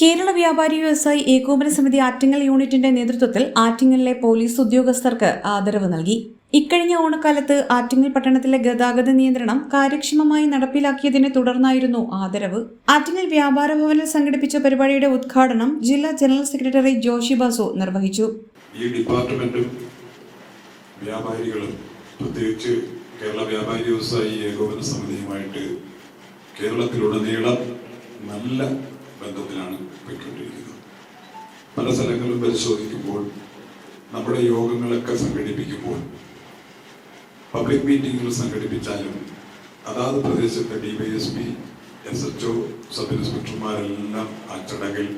കേരള വ്യാപാരി വ്യവസായി ഏകോപന സമിതി ആറ്റിങ്ങൽ യൂണിറ്റിന്റെ നേതൃത്വത്തിൽ ആറ്റിങ്ങലിലെ പോലീസ് ഉദ്യോഗസ്ഥർക്ക് ആദരവ് നൽകി. ഇക്കഴിഞ്ഞ ഓണക്കാലത്ത് ആറ്റിങ്ങൽ പട്ടണത്തിലെ ഗതാഗത നിയന്ത്രണം കാര്യക്ഷമമായി നടപ്പിലാക്കിയതിനെ തുടർന്നായിരുന്നു ആദരവ്. ആറ്റിങ്ങൽ വ്യാപാര ഭവനിൽ സംഘടിപ്പിച്ച പരിപാടിയുടെ ഉദ്ഘാടനം ജില്ലാ ജനറൽ സെക്രട്ടറി ജോഷി ബാസു നിർവഹിച്ചു. ഈ ഡിപ്പാർട്ട്മെന്റും വ്യാപാരികളും പ്രത്യേകിച്ച് കേരള വ്യാപാരി വ്യവസായി ഏകോപന സമിതിയുമായിട്ട് കേരളത്തിലുടനീളം നല്ല ബന്ധത്തിലാണ് പോയിക്കൊണ്ടിരിക്കുന്നത്. പല സ്ഥലങ്ങളും പരിശോധിക്കുമ്പോൾ നമ്മുടെ യോഗങ്ങളൊക്കെ സംഘടിപ്പിക്കുമ്പോൾ പബ്ലിക് മീറ്റിങ്ങുകൾ സംഘടിപ്പിച്ചാലും അതാത് പ്രദേശത്തെ D Y S P S H O sub ഇൻസ്പെക്ടർമാരെല്ലാം ആ ചടങ്ങിൽ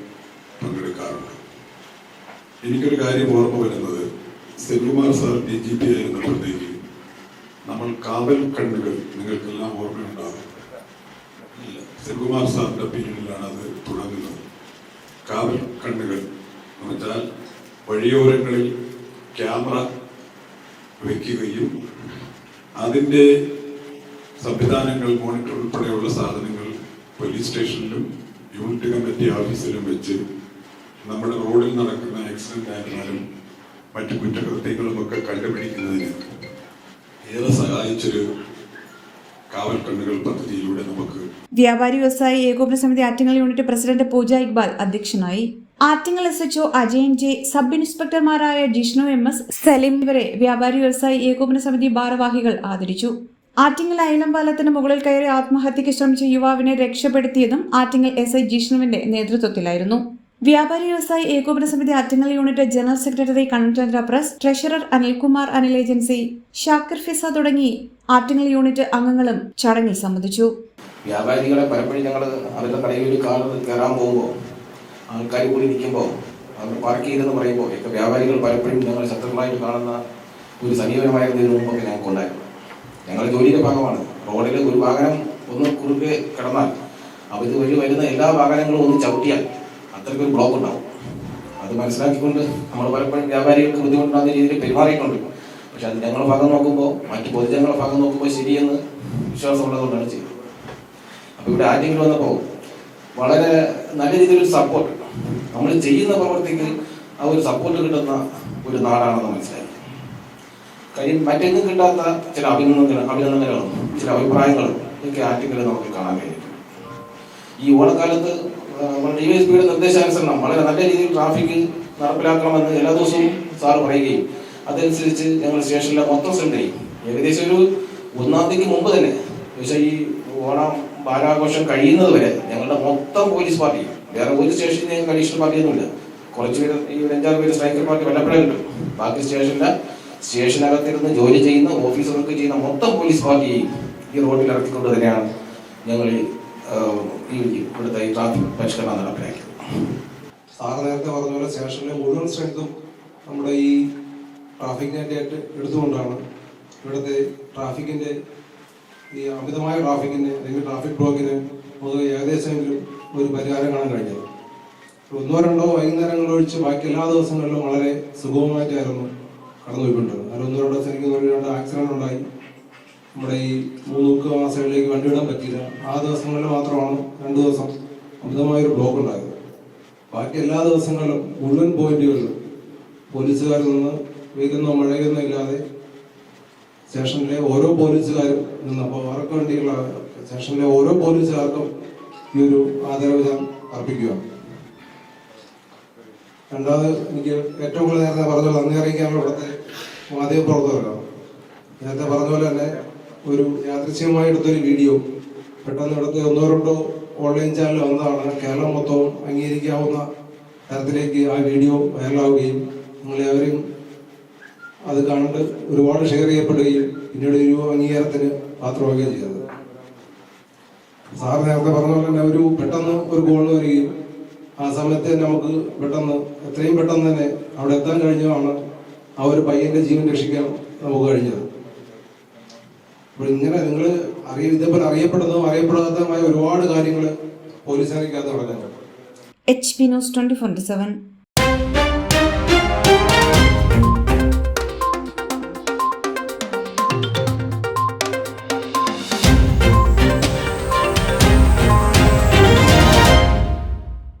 പങ്കെടുക്കാറുണ്ട്. എനിക്കൊരു കാര്യം ഓർമ്മ വരുന്നത്. Senkumar sir D G P ആയിരുന്നപ്പോഴത്തേക്ക് നമ്മൾ കാവൽ കണ്ണുകൾ നിങ്ങൾക്കെല്ലാം ഓർമ്മയുണ്ടാകും. ഇല്ല സാറിന്റെ പീരീഡിലാണ് അത് തുടങ്ങുന്നത്. കാവൽ കണ്ണുകൾ എന്ന് വെച്ചാൽ വഴിയോരങ്ങളിൽ ക്യാമറ വയ്ക്കുകയും അതിന്റെ സംവിധാനങ്ങൾ മോണിറ്റർ ഉൾപ്പെടെയുള്ള സാധനങ്ങൾ പോലീസ് സ്റ്റേഷനിലും യൂണിറ്റ് കമ്മിറ്റി ഓഫീസിലും വെച്ച് നമ്മുടെ റോഡിൽ നടക്കുന്ന ആക്സിഡന്റ് ആയിരുന്നാലും മറ്റു കുറ്റകൃത്യങ്ങളും ഒക്കെ കണ്ടുപിടിക്കുന്നതിന് ഏറെ സഹായിച്ചൊരു പദ്ധതിയിലൂടെ നമുക്ക് വ്യാപാരി വ്യവസായി ഏകോപന സമിതി ആറ്റിങ്ങൽ യൂണിറ്റ് പ്രസിഡന്റ് പൂജ ഇക്ബാൽ അധ്യക്ഷനായി. Attingal S H O Ajayan J sub ഇൻസ്പെക്ടർമാരായ Jishnu M S Saleem ഇവരെ വ്യാപാരി വ്യവസായി ഏകോപന സമിതി ഭാരവാഹികൾ ആദരിച്ചു. ആറ്റിങ്ങൽ അയലം പാലത്തിന് മുകളിൽ കയറി ആത്മഹത്യയ്ക്ക് ശ്രമിച്ച യുവാവിനെ രക്ഷപ്പെടുത്തിയതും ആറ്റിങ്ങൽ എസ് ഐ ജിഷ്ണുവിന്റെ നേതൃത്വത്തിലായിരുന്നു. വ്യാപാരി വ്യവസായി ഏകോപന സമിതി Attingal unit general secretary Kannanchandra press treasurer Anilkumar Anil agency Shakir Fiza തുടങ്ങി ആറ്റിങ്ങൽ യൂണിറ്റ് അംഗങ്ങളും ചടങ്ങിൽ സംബന്ധിച്ചു. വ്യാപാരികളെ പലപ്പോഴും ഞങ്ങൾ അവരുടെ കടയിൽ കാർ കയറാൻ പോകുമ്പോൾ ആൾക്കാർ കൂടി നിൽക്കുമ്പോൾ അവർ പാർക്ക് ചെയ്തെന്ന് പറയുമ്പോൾ ഒക്കെ വ്യാപാരികൾ പലപ്പോഴും ഞങ്ങൾ ശത്രുക്കളായിട്ട് കാണുന്ന ഒരു സമീപനമായിരുന്നു ഇതിനു മുമ്പൊക്കെ ഞങ്ങൾക്ക് ഉണ്ടായിരുന്നു. ഞങ്ങളുടെ ജോലിയുടെ ഭാഗമാണ്. റോഡിൽ ഒരു വാഹനം ഒന്ന് കുറുകെ കിടന്നാൽ അവർ വഴി വരുന്ന എല്ലാ വാഹനങ്ങളും ഒന്ന് ചവിട്ടിയാൽ അത്രയ്ക്കൊരു ബ്ലോക്ക് ഉണ്ടാവും. അത് മനസ്സിലാക്കിക്കൊണ്ട് നമ്മൾ പലപ്പോഴും വ്യാപാരികൾക്ക് ബുദ്ധിമുട്ടുണ്ടാകുന്ന രീതിയിൽ പെരുമാറിയിട്ടുണ്ട് പക്ഷെ അത് ഞങ്ങളുടെ ഭാഗം നോക്കുമ്പോൾ മറ്റ് പൊതുജനങ്ങളുടെ ഭാഗം നോക്കുമ്പോൾ ശരിയെന്ന് വിശ്വാസമുള്ളതുകൊണ്ടാണ് ചെയ്തത്. അപ്പോൾ ഇവിടെ ആരെങ്കിലും വന്നപ്പോൾ വളരെ നല്ല രീതിയിൽ ഒരു സപ്പോർട്ട് നമ്മൾ ചെയ്യുന്ന പ്രവർത്തിക്ക് ആ ഒരു സപ്പോർട്ട് കിട്ടുന്ന ഒരു നാടാണെന്ന് മനസ്സിലായി. കാര്യം മറ്റെങ്ങും കിട്ടാത്ത ചില അഭിനന്ദനങ്ങൾ അഭിനന്ദനങ്ങളും ചില അഭിപ്രായങ്ങളും ഒക്കെ ആറ്റിങ്ങളിൽ നമുക്ക് കാണാൻ കഴിയും ഈ ഓണക്കാലത്ത് ഡി വൈ എസ് നിർദ്ദേശാനുസരണം വളരെ നല്ല രീതിയിൽ ട്രാഫിക് നടപ്പിലാക്കണമെന്ന് എല്ലാ ദിവസവും സാർ പറയുകയും അതനുസരിച്ച് ഞങ്ങൾ സ്റ്റേഷനിലെ മൊത്തം സെന്ററിൽ ഏകദേശം ഒരു ഒന്നാം തീയതിക്ക് മുമ്പ് തന്നെ പക്ഷേ ഈ ഓണം ബാലാഘോഷം കഴിയുന്നത് വരെ ഞങ്ങളുടെ മൊത്തം പോലീസ് പാർട്ടി വേറെ ഒരു സ്റ്റേഷനിൽ ഞങ്ങൾ അഡീഷണൽ പാർട്ടിയൊന്നുമില്ല കുറച്ച് പേര് ഈ അഞ്ചാറ് പേര് സ്ട്രൈക്കർ പാർട്ടി വല്ലപ്പോഴേ കിട്ടും ബാക്കി സ്റ്റേഷനിലെ സ്റ്റേഷനകത്തിരുന്ന് ജോലി ചെയ്യുന്ന ഓഫീസർക്ക് ചെയ്യുന്ന മൊത്തം പോലീസ് പാർട്ടിയെയും ഈ റോഡിൽ ഇറക്കിക്കൊണ്ട് തന്നെയാണ് ഞങ്ങൾ ഇവിടുത്തെ ഈ ട്രാഫിക് പരിഷ്കരണം നടപ്പിലാക്കി. സാറ് നേരത്തെ പറഞ്ഞ പോലെ സ്റ്റേഷനിലെ മുഴുവൻ സ്ട്രെങ്തും നമ്മുടെ ഈ ആയിട്ട് എടുത്തുകൊണ്ടാണ് ഇവിടുത്തെ ട്രാഫിക്കിന്റെ ഈ അമിതമായ ട്രാഫിക്കിന് അല്ലെങ്കിൽ ട്രാഫിക് ബ്ലോക്കിന് നമുക്ക് ഏകദേശമെങ്കിലും ഒരു പരിഹാരം കാണാൻ കഴിഞ്ഞത്. ഒന്നോ രണ്ടോ വൈകുന്നേരങ്ങൾ ഒഴിച്ച് ബാക്കി എല്ലാ ദിവസങ്ങളിലും വളരെ സുഗമമായിട്ടായിരുന്നു കടന്നുപോയിക്കൊണ്ടിരുന്നത്. അതിൽ ഒന്നോ രണ്ടോ ദിവസം എനിക്ക് രണ്ട് ആക്സിഡന്റ് ഉണ്ടായി. നമ്മുടെ ഈ മൂന്നൂക്ക് ആ സൈഡിലേക്ക് വണ്ടി പറ്റിയില്ല. ആ ദിവസങ്ങളിൽ മാത്രമാണ് രണ്ട് ദിവസം അമിതമായൊരു ബ്ലോക്ക് ഉണ്ടായത്. ബാക്കി എല്ലാ ദിവസങ്ങളിലും മുഴുവൻ പോയിന്റുകളിലും പോലീസുകാരിൽ നിന്ന് വെയിലെന്നോ മഴയൊന്നും ഇല്ലാതെ സ്റ്റേഷനിലെ ഓരോ പോലീസുകാരും നിന്ന് അപ്പോൾ അവർക്ക് വേണ്ടിയുള്ള സ്റ്റേഷനിലെ ഓരോ പോലീസുകാർക്കും ഈ ഒരു ആദരവ് ഞാൻ അർപ്പിക്കുകയാണ്. രണ്ടാമത് എനിക്ക് ഏറ്റവും കൂടുതൽ നേരത്തെ പറഞ്ഞ നന്ദി അറിയിക്കാനുള്ള ഇവിടുത്തെ മാധ്യമപ്രവർത്തകർക്കാണ്. നേരത്തെ പറഞ്ഞ പോലെ തന്നെ ഒരു യാദൃശ്യമായി എടുത്തൊരു വീഡിയോ പെട്ടെന്ന് ഇവിടുത്തെ ഒന്നോ രണ്ടോ ഓൺലൈൻ ചാനൽ വന്നതാണ്. കേരളം മൊത്തവും അംഗീകരിക്കാവുന്ന തരത്തിലേക്ക് ആ വീഡിയോ വൈറലാവുകയും നിങ്ങളെവരും അത് കണ്ട് ഒരുപാട് ഷെയർ ചെയ്യപ്പെടുകയും പിന്നീട് ഒരു അംഗീകാരത്തിന് പാത്രമാവുകയും ചെയ്തത്. സാർ നേരത്തെ പറഞ്ഞ പോലെ തന്നെ ഒരു പെട്ടെന്ന് ഒരു ഗോൾ വരികയും ആ സമയത്ത് നമുക്ക് പെട്ടെന്ന് എത്രയും പെട്ടെന്ന് തന്നെ അവിടെ എത്താൻ കഴിഞ്ഞതാണ് ആ ഒരു പയ്യന്റെ ജീവൻ രക്ഷിക്കാൻ നമുക്ക് കഴിഞ്ഞത്. അപ്പോൾ ഇങ്ങനെ നിങ്ങൾ അറിയ ഇതേപോലെ അറിയപ്പെടുന്നതും അറിയപ്പെടാത്തതുമായ ഒരുപാട് കാര്യങ്ങൾ പോലീസുകാരിക്കകത്ത് നടക്കുന്നുണ്ട്. H P news twenty four seven